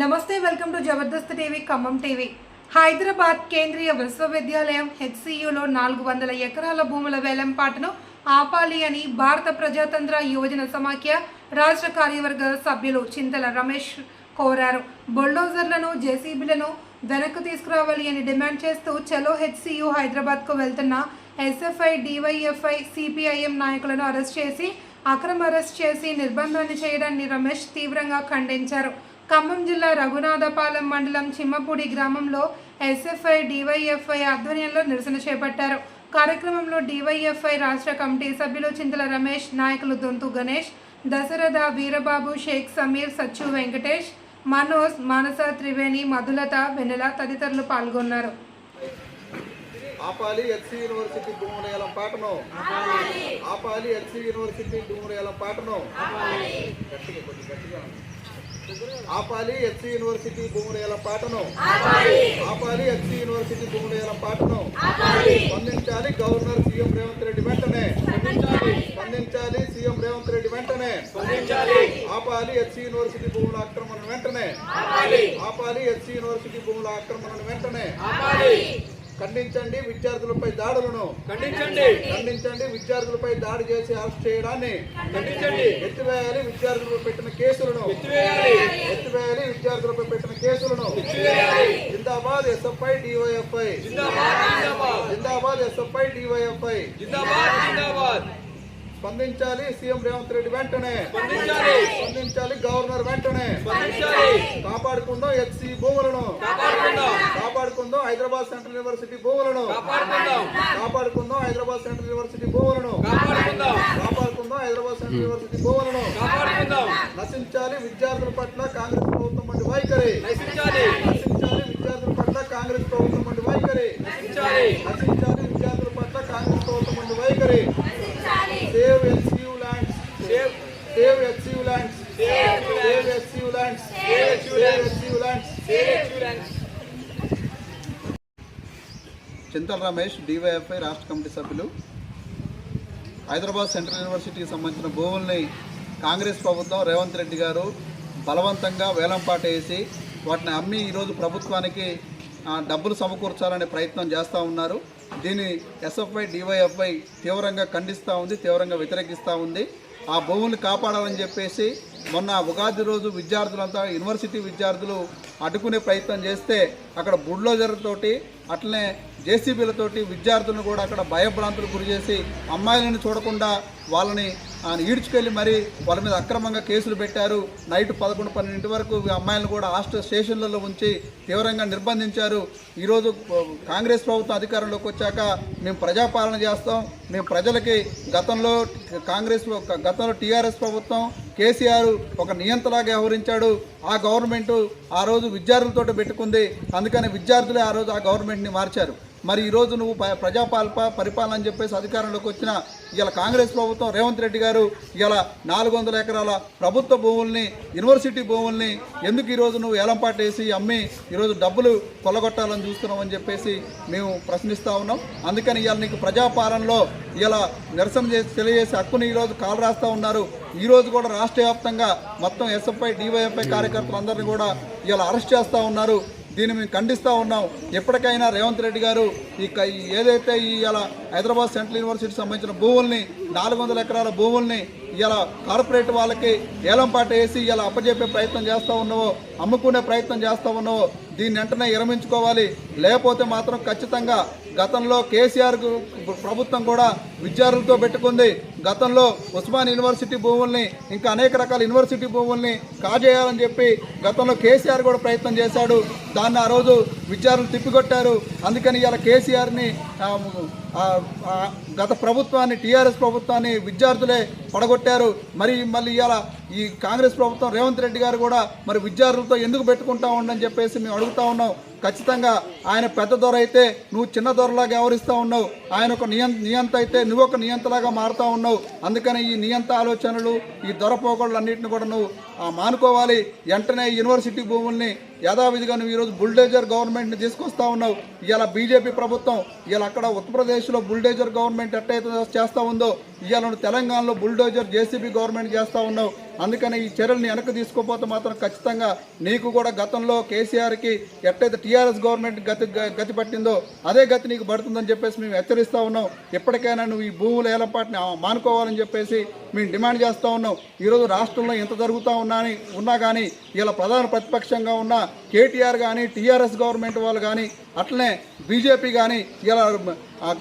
నమస్తే welcome to Jabardasth TV Khammam TV. Hyderabad కేంద్రీయ విశ్వవిద్యాలయం హెచ్సియులో నాలుగు వందల ఎకరాల భూముల వేలంపాటను ఆపాలి అని భారత ప్రజాతంత్ర యువజన సమాఖ్య రాష్ట్ర కార్యవర్గ సభ్యులు చింతల రమేష్ కోరారు. బుల్డోజర్లను జేసీబీలను వెనక్కు తీసుకురావాలి అని డిమాండ్ చేస్తూ చలో హెచ్సియు హైదరాబాద్కు వెళ్తున్న ఎస్ఎఫ్ఐ డివైఎఫ్ఐ సిపిఐఎం నాయకులను అరెస్ట్ చేసి అక్రమ అరెస్ట్ చేసి నిర్బంధాన్ని చేయడాన్ని రమేష్ తీవ్రంగా ఖండించారు. ఖమ్మం జిల్లా రఘునాథపాలెం మండలం చిమ్మపూడి గ్రామంలో ఎస్ఎఫ్ఐ డివైఎఫ్ఐ ఆధ్వర్యంలో నిరసన చేపట్టారు. కార్యక్రమంలో డివైఎఫ్ఐ రాష్ట్ర కమిటీ సభ్యులు చింతల రమేష్ నాయకులు దొంతు గణేష్ దశరథ వీరబాబు షేక్ సమీర్ సచ్చు వెంకటేష్ మనోజ్ మానస త్రివేణి మధులత వెన్నెల తదితరులు పాల్గొన్నారు. ఆపాలి హెచ్సి యూనివర్సిటీ భూముల పాటను. ఆపాలి. హెచ్సి యూనివర్సిటీ భూముల పాటను. గట్టిగా కొద్దిగా గట్టిగా. ఆపాలి హెచ్సి యూనివర్సిటీ భూముల పాటను. ఆపాలి. హెచ్సి యూనివర్సిటీ భూముల పాటను. స్పందించాలి గవర్నర్ సీఎం రేవంత్ రెడ్డి వెంటనే. స్పందించాలి. సీఎం రేవంత్ రెడ్డి వెంటనే. ఆపాలి హెచ్సి యూనివర్సిటీ భూముల ఆక్రమణ వెంటనే. ఆపాలి. హెచ్సి యూనివర్సిటీ భూముల ఆక్రమణ వెంటనే. ఖండించండి విద్యార్థులపై దాడులను. ఖండించండి. ఖండించండి విద్యార్థులపై దాడి చేసి అరెస్ట్ చేయడాన్ని. ఖండించండి. ఎత్తివేయాలి విద్యార్థులపై పెట్టిన కేసులను. ఎత్తివేయాలి. విద్యార్థులపై పెట్టిన కేసులను. జిందాబాద్ ఎస్ఎఫ్ఐ డివైఎఫ్ఐ. జిందాబాద్ ఎస్ఎఫ్ఐ డివైఎఫ్ఐ. స్పందించాలి సీఎం రేవంత్ రెడ్డి వెంటనే. స్పందించాలి. గవర్నర్ వెంటనే. కాపాడుకుందాం హెచ్సి భూములను. కాపాడుకుందాం హైదరాబాద్ సెంట్రల్ యూనివర్సిటీ భూములను. కాపాడుకుందాం. కాపాడుకుందాం హైదరాబాద్ సెంట్రల్ యూనివర్సిటీ భూములను. కాపాడుకుందాం. కాపాడుకుందాం హైదరాబాద్ సెంట్రల్ యూనివర్సిటీ భూములను. కాపాడుకుందాం. నశించాలి విద్యార్థుల పట్ల కాంగ్రెస్ ప్రభుత్వం వంటి వైఖరి. నశించాలి. నశించాలి విద్యార్థుల పట్ల కాంగ్రెస్ ప్రభుత్వం వంటి వైఖరి. నశించాలి. చింతల రమేష్ డివైఎఫ్ఐ రాష్ట్ర కమిటీ సభ్యులు. హైదరాబాద్ సెంట్రల్ యూనివర్సిటీకి సంబంధించిన భూముల్ని కాంగ్రెస్ ప్రభుత్వం రేవంత్ రెడ్డి గారు బలవంతంగా వేలంపాట వేసి వాటిని అమ్మి ఈరోజు ప్రభుత్వానికి డబ్బులు సమకూర్చాలనే ప్రయత్నం చేస్తూ ఉన్నారు. దీన్ని ఎస్ఎఫ్ఐ డివైఎఫ్ఐ తీవ్రంగా ఖండిస్తూ ఉంది తీవ్రంగా వ్యతిరేకిస్తూ ఉంది. ఆ భూముల్ని కాపాడాలని చెప్పేసి మొన్న ఉగాది రోజు విద్యార్థులంతా యూనివర్సిటీ విద్యార్థులు అడ్డుకునే ప్రయత్నం చేస్తే అక్కడ బుల్డోజర్లతోటి అట్లనే జేసీబీలతోటి విద్యార్థులను కూడా అక్కడ భయభ్రాంతులకు గురి చేసి అమ్మాయిలను చూడకుండా వాళ్ళని ఆయన ఈడ్చుకెళ్ళి మరి వాళ్ళ మీద అక్రమంగా కేసులు పెట్టారు. నైట్ పదకొండు పన్నెండింటి వరకు అమ్మాయిలను కూడా హాస్టల్ స్టేషన్లలో ఉంచి తీవ్రంగా నిర్బంధించారు. ఈరోజు కాంగ్రెస్ ప్రభుత్వం అధికారంలోకి వచ్చాక మేము ప్రజాపాలన చేస్తాం. మేము ప్రజలకి గతంలో కాంగ్రెస్ గతంలో టీఆర్ఎస్ ప్రభుత్వం కేసీఆర్ ఒక నియంతలాగా వ్యవహరించాడు. ఆ గవర్నమెంట్ ఆ రోజు విద్యార్థులతో పెట్టుకుంది. అందుకని విద్యార్థులే ఆ రోజు ఆ గవర్నమెంట్ని మార్చారు. మరి ఈరోజు నువ్వు ప- ప్రజాపాలప పరిపాలన అని చెప్పేసి అధికారంలోకి వచ్చిన ఇవాళ కాంగ్రెస్ ప్రభుత్వం రేవంత్ రెడ్డి గారు ఇలా నాలుగు వందల ఎకరాల ప్రభుత్వ భూముల్ని యూనివర్సిటీ భూముల్ని ఎందుకు ఈరోజు నువ్వు ఏలంపాటు వేసి అమ్మి ఈరోజు డబ్బులు కొల్లగొట్టాలని చూస్తున్నావు చెప్పేసి మేము ప్రశ్నిస్తూ ఉన్నాం. అందుకని ఇవాళ నీకు ప్రజాపాలనలో ఇలా నిరసన చేసి తెలియజేసి హక్కుని ఈరోజు కాలు రాస్తూ ఉన్నారు. ఈరోజు కూడా రాష్ట్ర వ్యాప్తంగా మొత్తం ఎస్ఎఫ్ఐ డివైఎఫ్ఐ కార్యకర్తలందరినీ కూడా ఇలా అరెస్ట్ చేస్తూ ఉన్నారు. దీన్ని మేము ఖండిస్తూ ఉన్నాం. ఎప్పటికైనా రేవంత్ రెడ్డి గారు ఈ ఏదైతే ఈ ఇలా హైదరాబాద్ సెంట్రల్ యూనివర్సిటీకి సంబంధించిన భూముల్ని నాలుగు వందల ఎకరాల భూముల్ని ఇలా కార్పొరేట్ వాళ్ళకి ఏలంపాట వేసి ఇలా అప్పజెప్పే ప్రయత్నం చేస్తూ ఉన్నావో అమ్ముకునే ప్రయత్నం చేస్తూ ఉన్నావో దీన్ని వెంటనే విరమించుకోవాలి. లేకపోతే మాత్రం ఖచ్చితంగా గతంలో కేసీఆర్ ప్రభుత్వం కూడా విద్యార్థులతో పెట్టుకుంది. గతంలో ఉస్మాన్ యూనివర్సిటీ భూముల్ని ఇంకా అనేక రకాల యూనివర్సిటీ భూముల్ని కాజేయాలని చెప్పి గతంలో కేసీఆర్ కూడా ప్రయత్నం చేశాడు. దాన్ని ఆ రోజు విద్యార్థులు తిప్పికొట్టారు. అందుకని ఇలా కేసీఆర్ని గత ప్రభుత్వాన్ని టీఆర్ఎస్ ప్రభుత్వాన్ని విద్యార్థులే పడగొట్టారు. మరి మళ్ళీ ఇలా ఈ కాంగ్రెస్ ప్రభుత్వం రేవంత్ రెడ్డి గారు కూడా మరి విద్యార్థులతో ఎందుకు పెట్టుకుంటా ఉండని చెప్పేసి మేము అడుగుతా ఉన్నాం. ఖచ్చితంగా ఆయన పెద్ద దొర అయితే నువ్వు చిన్న దొరలాగా వ్యవహరిస్తూ ఉన్నావు. ఆయన ఒక నియం నియంత అయితే నువ్వు ఒక నియంతలాగా మారుతూ ఉన్నావు. అందుకని ఈ నియంత ఆలోచనలు ఈ దొరపోకళ్ళు అన్నింటిని కూడా నువ్వు మానుకోవాలి. వెంటనే యూనివర్సిటీ భూముల్ని యథావిధిగా నువ్వు ఈరోజు బుల్డేజర్ గవర్నమెంట్ని తీసుకొస్తా ఉన్నావు. ఇలా బీజేపీ ప్రభుత్వం ఇలా అక్కడ ఉత్తరప్రదేశ్లో బుల్డేజర్ గవర్నమెంట్ ఎట్టయితే చేస్తూ ఉందో ఇవాళ తెలంగాణలో బుల్డోజర్ జేసీబీ గవర్నమెంట్ చేస్తూ ఉన్నావు. అందుకని ఈ చర్యల్ని వెనక్కి తీసుకోపోతే మాత్రం ఖచ్చితంగా నీకు కూడా గతంలో కేసీఆర్కి ఎట్టయితే టీఆర్ఎస్ గవర్నమెంట్ గతి గతి పట్టిందో అదే గతి నీకు పడుతుందని చెప్పేసి మేము హెచ్చరిస్తూ ఉన్నాం. ఎప్పటికైనా నువ్వు ఈ భూముల ఏలపాటిని మానుకోవాలని చెప్పేసి మేము డిమాండ్ చేస్తూ ఉన్నాం. ఈరోజు రాష్ట్రంలో ఎంత జరుగుతూ ఉన్నా ఉన్నా కానీ ఇలా ప్రధాన ప్రతిపక్షంగా ఉన్న కేటీఆర్ కానీ టీఆర్ఎస్ గవర్నమెంట్ వాళ్ళు కానీ అట్లనే బీజేపీ కానీ ఇలా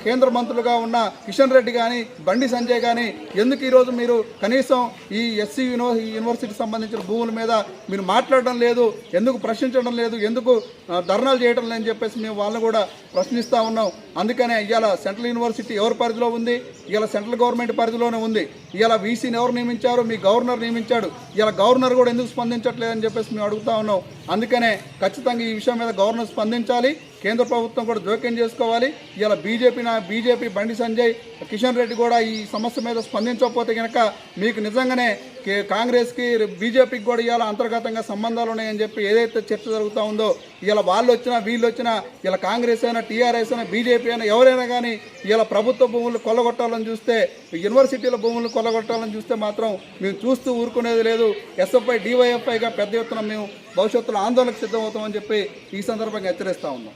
కేంద్ర మంత్రులుగా ఉన్న కిషన్ రెడ్డి కానీ బండి సంజయ్ కానీ ఎందుకు ఈరోజు మీరు కనీసం ఈ ఎస్సీ యూనివ యూనివర్సిటీకి సంబంధించిన భూముల మీద మీరు మాట్లాడడం లేదు ఎందుకు ప్రశ్నించడం లేదు ఎందుకు ధర్నాలు చేయడం లేదని చెప్పేసి మేము వాళ్ళని కూడా ప్రశ్నిస్తూ ఉన్నాం. అందుకనే ఇవాళ సెంట్రల్ యూనివర్సిటీ ఎవరి పరిధిలో ఉంది? ఇవాళ సెంట్రల్ గవర్నమెంట్ పరిధిలోనే ఉంది. ఇవాళ వీసీని ఎవరు నియమించారు? మీ గవర్నర్ నియమించాడు. ఇలా గవర్నర్ కూడా ఎందుకు స్పందించట్లేదని చెప్పేసి మేము అడుగుతా ఉన్నాం. అందుకనే ఖచ్చితంగా ఈ విషయం మీద గవర్నర్ స్పందించాలి. కేంద్ర ప్రభుత్వం కూడా జోక్యం చేసుకోవాలి. ఇలా బీజేపీ నా బీజేపీ బండి సంజయ్ కిషన్ రెడ్డి కూడా ఈ సమస్య మీద స్పందించకపోతే కనుక మీకు నిజంగానే కాంగ్రెస్కి బీజేపీకి కూడా ఇవాళ అంతర్గతంగా సంబంధాలు ఉన్నాయని చెప్పి ఏదైతే చర్చ జరుగుతూ ఉందో ఇలా వాళ్ళు వచ్చినా వీళ్ళు వచ్చినా ఇలా కాంగ్రెస్ అయినా టీఆర్ఎస్ అయినా బీజేపీ అయినా ఎవరైనా కానీ ఇలా ప్రభుత్వ భూములు కొల్లగొట్టాలని చూస్తే యూనివర్సిటీల భూములు కొల్లగొట్టాలని చూస్తే మాత్రం మేము చూస్తూ ఊరుకునేది లేదు. ఎస్ఎఫ్ఐ డివైఎఫ్ఐగా పెద్ద ఎత్తున మేము భవిష్యత్తులో ఆందోళనకు సిద్ధమవుతామని చెప్పి ఈ సందర్భంగా హెచ్చరిస్తా ఉన్నాం.